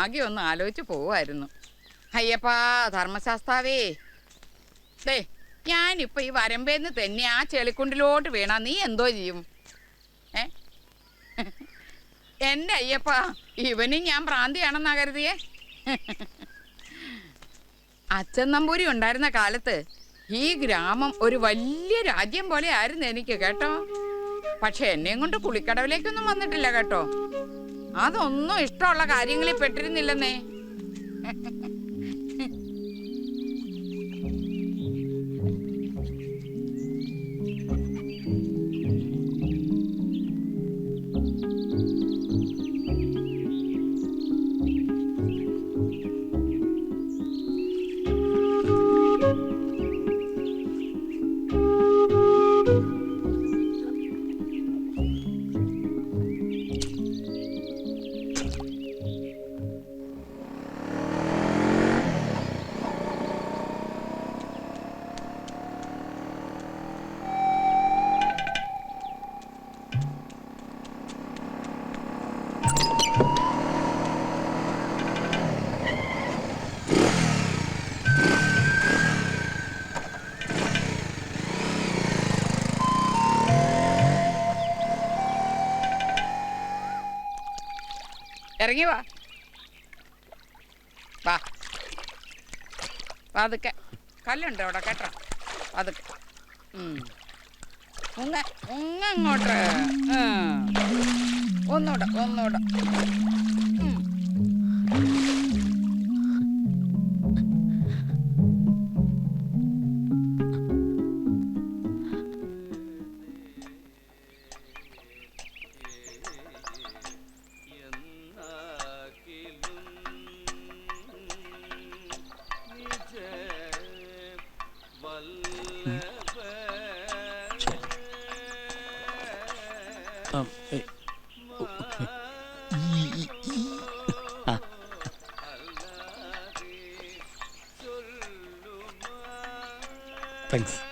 ഭാഗ്യം ഒന്ന് ആലോചിച്ച് പോവായിരുന്നു അയ്യപ്പാ ധർമ്മശാസ്താവേ. ദേ ഞാനിപ്പോ ഈ വരമ്പേന്ന് തന്നെ ആ ചെളിക്കുണ്ടിലോട്ട് വീണാ നീ എന്തോ ചെയ്യും? ഏ? എന്റെ അയ്യപ്പാ ഇവനും ഞാൻ ഭ്രാന്തിയാണെന്നാ കരുതിയേ. അച്ഛൻ നമ്പൂരി ഉണ്ടായിരുന്ന കാലത്ത് ഈ ഗ്രാമം ഒരു വലിയ രാജ്യം പോലെ ആയിരുന്നു എനിക്ക് കേട്ടോ. പക്ഷെ എന്നെയും കൊണ്ട് കുളിക്കടവിലേക്കൊന്നും വന്നിട്ടില്ല കേട്ടോ. അതൊന്നും ഇഷ്ടമുള്ള കാര്യങ്ങളിൽ പെട്ടിരുന്നില്ലെന്നേ. ഇറങ്ങി വാ. വാ. കല്ലുണ്ട് അവിടെ കേട്ടോ. പതുക്കെ ഉം. ഉങ്ങ ഉങ്ങ അങ്ങോട്ട്. ഒന്നൂടെ ഒന്നൂടെ. Thanks.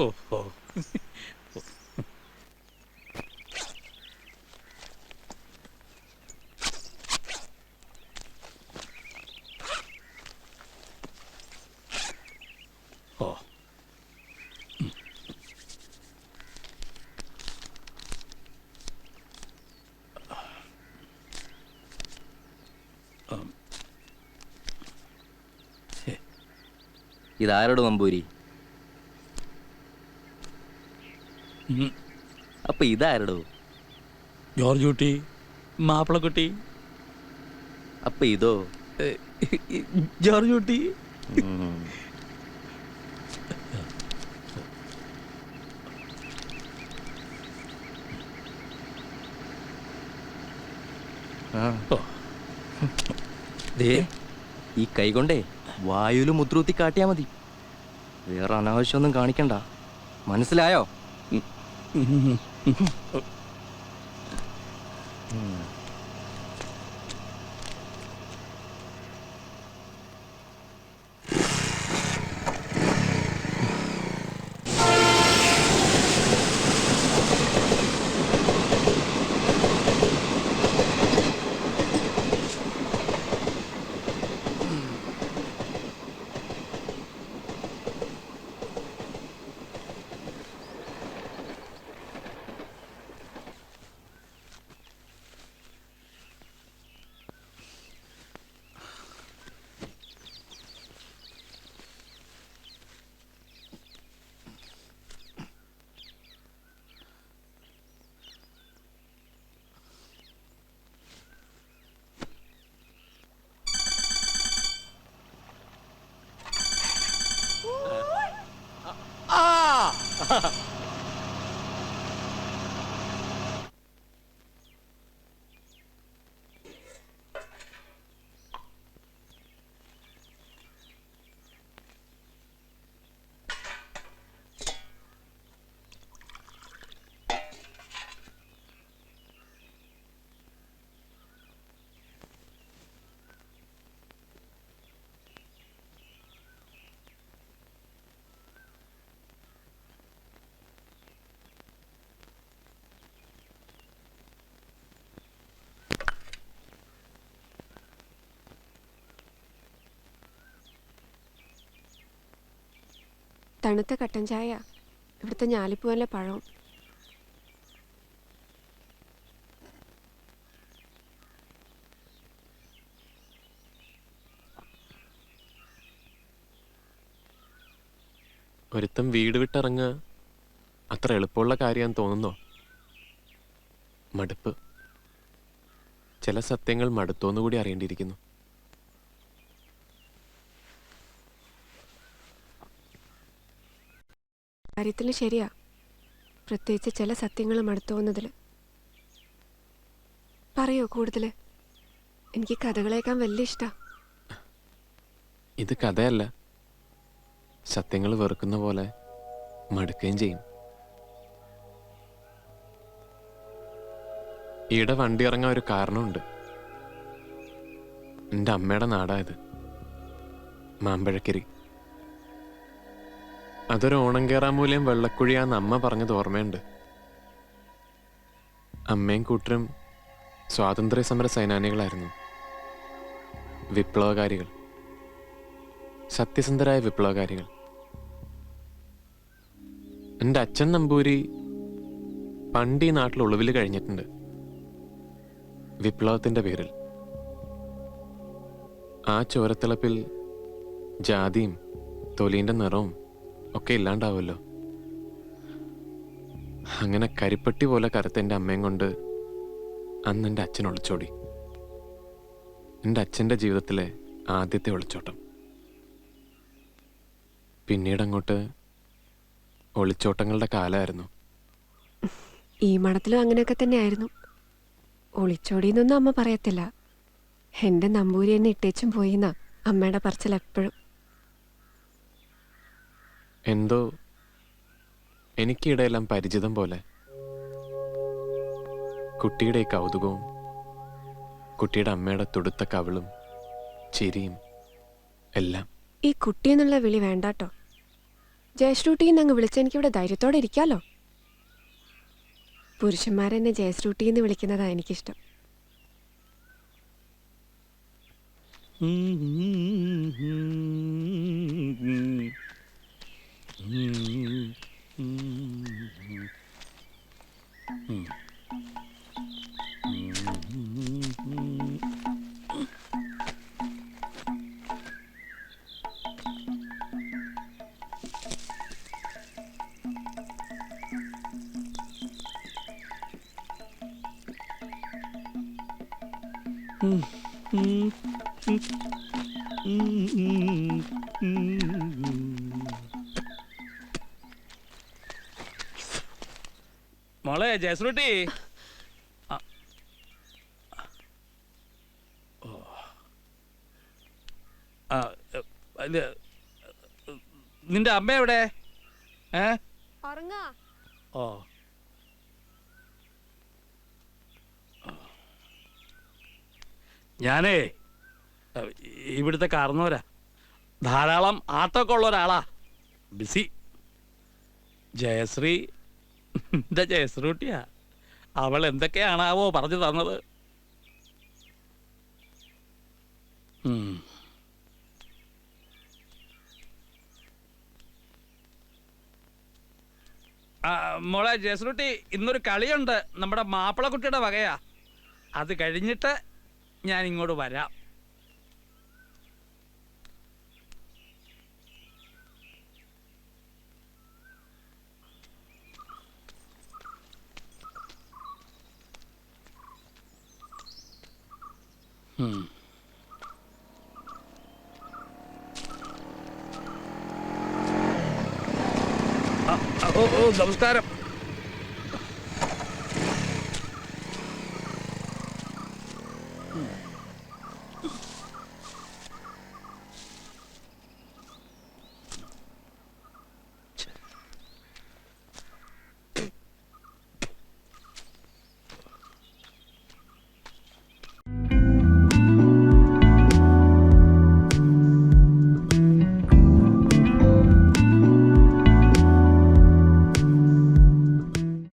ഓ ഓ ഇതാരോട് നമ്പൂരി? അപ്പൊ ഇതാരടോ? ജോർജ് കുട്ടി മാപ്പിളക്കുട്ടി. അപ്പൊ ഇതോ? ജോർജ് കുട്ടി ഈ കൈ കൊണ്ടേ വായുവിൽ മുദ്രൂത്തി കാട്ടിയാ മതി. വേറെ അനാവശ്യമൊന്നും കാണിക്കണ്ട. മനസ്സിലായോ? mm-hmm. തണുത്ത കട്ടൻ ചായ. ഇവിടുത്തെ ഞാലിപ്പൂവല്ല പഴം. ഒരുത്തം വീട് വിട്ടിറങ്ങുക അത്ര എളുപ്പമുള്ള കാര്യം തോന്നുന്നോ? മടുപ്പ്. ചില സത്യങ്ങൾ മടുത്തോന്നുകൂടി അറിയേണ്ടിയിരിക്കുന്നു. കാര്യത്തിൽ ശരിയാ. പ്രത്യേകിച്ച് ചില സത്യങ്ങളും മടുത്തോന്നതിൽ പറയോ കൂടുതൽ എനിക്ക് കഥകളേക്കാൻ വലിയ ഇഷ്ടാ. ഇത് കഥയല്ല. സത്യങ്ങൾ വെറുക്കുന്ന പോലെ മടുക്കുകയും ചെയ്യും. ഈടെ വണ്ടി ഇറങ്ങാൻ ഒരു കാരണമുണ്ട്. എന്റെ അമ്മയുടെ നാടായത് മാമ്പഴക്കരി. അതൊരു ഓണം കേറാമൂലം വെള്ളക്കുഴിയാന്ന് അമ്മ പറഞ്ഞത് ഓർമ്മയുണ്ട്. അമ്മയും കൂട്ടരും സ്വാതന്ത്ര്യ സമര സേനാനികളായിരുന്നു. വിപ്ലവകാരികൾ. സത്യസന്ധരായ വിപ്ലവകാരികൾ. എന്റെ അച്ഛൻ നമ്പൂരി പണ്ട് ഈ നാട്ടിൽ ഒളിവിൽ കഴിഞ്ഞിട്ടുണ്ട്. വിപ്ലവത്തിന്റെ പേരിൽ. ആ ചോരത്തിളപ്പിൽ ജാതിയും തൊലീന്റെ നിറവും ഒക്കെ ഇല്ലാണ്ടാവുമല്ലോ അങ്ങനെ കരിപ്പട്ടി പോലെ കറുത്ത അമ്മയും കൊണ്ട് അന്ന് എന്റെ അച്ഛൻ ഒളിച്ചോടി. എന്റെ അച്ഛന്റെ ജീവിതത്തിലെ ആദ്യത്തെ ഒളിച്ചോട്ടം. പിന്നീട് അങ്ങോട്ട് ഒളിച്ചോട്ടങ്ങളുടെ കാലമായിരുന്നു. ഈ മണത്തിലും അങ്ങനെയൊക്കെ തന്നെയായിരുന്നു. ഒളിച്ചോടിയെന്നൊന്നും അമ്മ പറയത്തില്ല. എന്റെ നമ്പൂരി എന്നെ ഇട്ടേച്ചും പോയിന്നാ അമ്മയുടെ പറച്ചിൽ എപ്പോഴും. എന്തോ എനിക്കിടയെല്ലാം പരിചിതം പോലെ. കുട്ടിയുടെ കൗതുകവും കുട്ടിയുടെ അമ്മയുടെ തുടുത്ത കവിളും ചിരിയും എല്ലാം. ഈ കുട്ടി എന്നുള്ള വിളി വേണ്ടാട്ടോ. ജയശ്രൂട്ടിന്ന് അങ്ങ് വിളിച്ച എനിക്കിവിടെ ധൈര്യത്തോടെ ഇരിക്കാലോ. പുരുഷന്മാരെന്നെ ജയശ്രൂട്ടി എന്ന് വിളിക്കുന്നതാ എനിക്കിഷ്ടം. മോളെ Mm-hmm. എ, ഇത്, നിന്റെ അമ്മ എവിടെ? ഏ? ഓ. ഞാനേ ഇവിടുത്തെ കാർന്നോരാ. ധാരാളം ആട്ടമൊക്കെ ഉള്ള ഒരാളാ. ബിസി. ജയശ്രീ എന്റെ ജയശ്രൂട്ടിയാ അവൾ എന്തൊക്കെയാണാവോ പറഞ്ഞു തന്നത്. മോളെ ജയസ്രൂട്ടി ഇന്നൊരു കളിയുണ്ട്. നമ്മുടെ മാപ്പിളക്കുട്ടിയുടെ വകയാ. അത് കഴിഞ്ഞിട്ട് ഞാൻ ഇങ്ങോട്ട് വരാം ഉം. ആ, ആ, ഓ ഓ നമസ്കാരം.